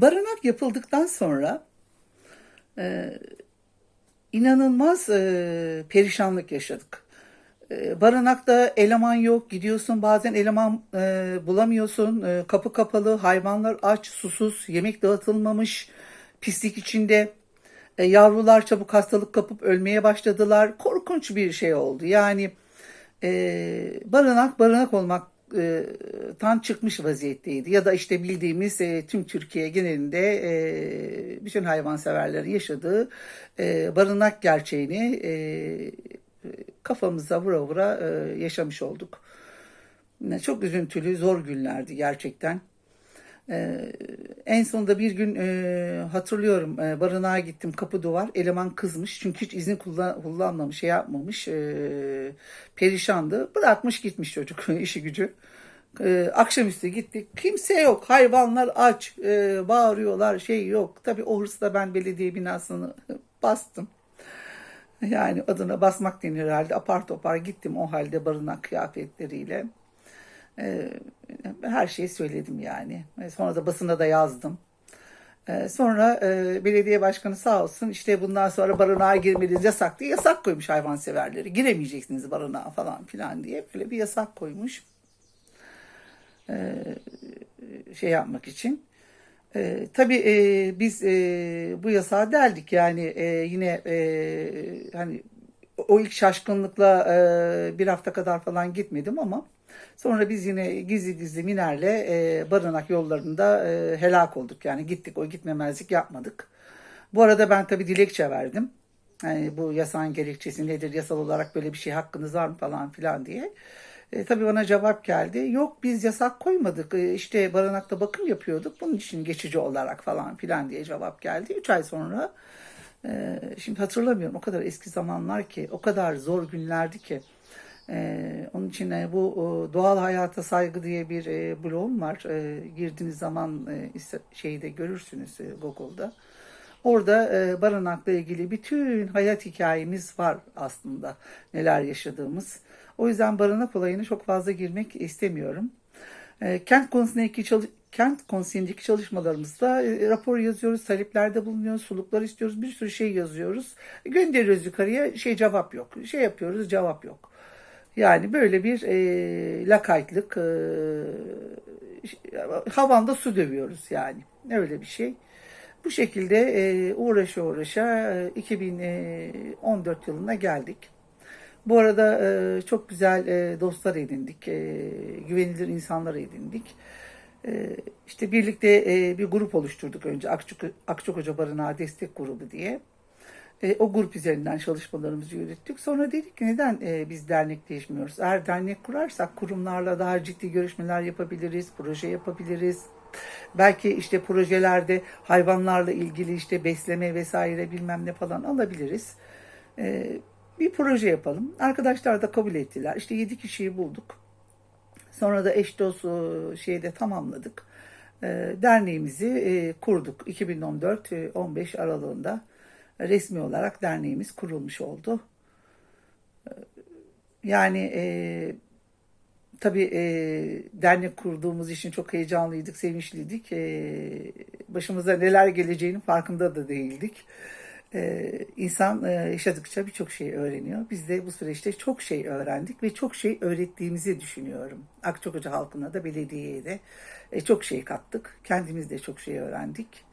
Barınak yapıldıktan sonra e, inanılmaz e, perişanlık yaşadık. E, barınakta eleman yok, gidiyorsun bazen eleman e, bulamıyorsun, e, kapı kapalı, hayvanlar aç, susuz, yemek dağıtılmamış, pislik içinde. E, yavrular çabuk hastalık kapıp ölmeye başladılar. Korkunç bir şey oldu. Yani e, barınak barınak olmak e, tan çıkmış vaziyetteydi. Ya da işte bildiğimiz e, tüm Türkiye genelinde e, bütün hayvanseverlerin yaşadığı e, barınak gerçeğini e, kafamıza vura vura e, yaşamış olduk. Çok üzüntülü, zor günlerdi gerçekten. Ee, en sonunda bir gün e, hatırlıyorum e, barınağa gittim kapı duvar eleman kızmış. Çünkü hiç izin kullan, kullanmamış şey yapmamış e, perişandı. Bırakmış gitmiş çocuk işi gücü. E, akşamüstü gittik. Kimse yok. Hayvanlar aç e, bağırıyorlar şey yok. Tabi o hırsla ben belediye binasını bastım. Yani adına basmak denir herhalde. Apar topar gittim o halde barınak kıyafetleriyle ee, her şeyi söyledim yani. Ee, Sonra da basına da yazdım. Ee, Sonra e, belediye başkanı sağ olsun işte bundan sonra barınağa girmeniz yasak diye yasak koymuş hayvanseverleri. Giremeyeceksiniz barınağa falan filan diye böyle bir yasak koymuş. Ee, şey yapmak için. Ee, tabii e, biz e, bu yasağı deldik yani e, yine e, hani o ilk şaşkınlıkla e, bir hafta kadar falan gitmedim ama sonra biz yine gizli gizli Miner'le e, barınak yollarında e, helak olduk. Yani gittik o gitmemezlik yapmadık. Bu arada ben tabii dilekçe verdim. Yani bu yasağın gerekçesi nedir, yasal olarak böyle bir şey hakkınız var mı falan filan diye. E, tabii bana cevap geldi. Yok biz yasak koymadık. E, işte barınakta bakım yapıyorduk. Bunun için geçici olarak falan filan diye cevap geldi. Üç ay sonra ee, şimdi hatırlamıyorum. O kadar eski zamanlar ki o kadar zor günlerdi ki. Ee, onun için e, bu doğal hayata saygı diye bir e, blogum var. Ee, girdiğiniz zaman e, iste- şeyde görürsünüz e, Google'da. Orada e, barınakla ilgili bütün hayat hikayemiz var aslında. Neler yaşadığımız. O yüzden barınak olayına çok fazla girmek istemiyorum. Kent konusundaki çalış kent konseyindeki çalışmalarımızda e, rapor yazıyoruz, taleplerde bulunuyoruz, suluklar istiyoruz, bir sürü şey yazıyoruz. Gönderiyoruz yukarıya, şey cevap yok. Şey yapıyoruz, cevap yok. Yani böyle bir e, lakaytlık, e, havanda su dövüyoruz yani. Öyle bir şey. Bu şekilde e, uğraşa uğraşa e, 2014 yılına geldik. Bu arada e, çok güzel e, dostlar edindik, e, güvenilir insanlar edindik. E, işte birlikte e, bir grup oluşturduk önce Akçuk, Akçok Hoca Barınağı Destek Grubu diye. E, o grup üzerinden çalışmalarımızı yürüttük. Sonra dedik ki neden e, biz dernekleşmiyoruz? Eğer dernek kurarsak kurumlarla daha ciddi görüşmeler yapabiliriz, proje yapabiliriz. Belki işte projelerde hayvanlarla ilgili işte besleme vesaire bilmem ne falan alabiliriz. Bir proje yapalım. Arkadaşlar da kabul ettiler. İşte 7 kişiyi bulduk. Sonra da eş dost e, şeyde tamamladık. E, Derneğimizi e, kurduk. 2014-15 aralığında resmi olarak derneğimiz kurulmuş oldu. Yani e, tabii e, dernek kurduğumuz için çok heyecanlıydık, sevinçliydik. E, başımıza neler geleceğinin farkında da değildik. E, insan e, yaşadıkça birçok şey öğreniyor. Biz de bu süreçte çok şey öğrendik ve çok şey öğrettiğimizi düşünüyorum. Akçakoca halkına da belediyeye de e, çok şey kattık. Kendimiz de çok şey öğrendik.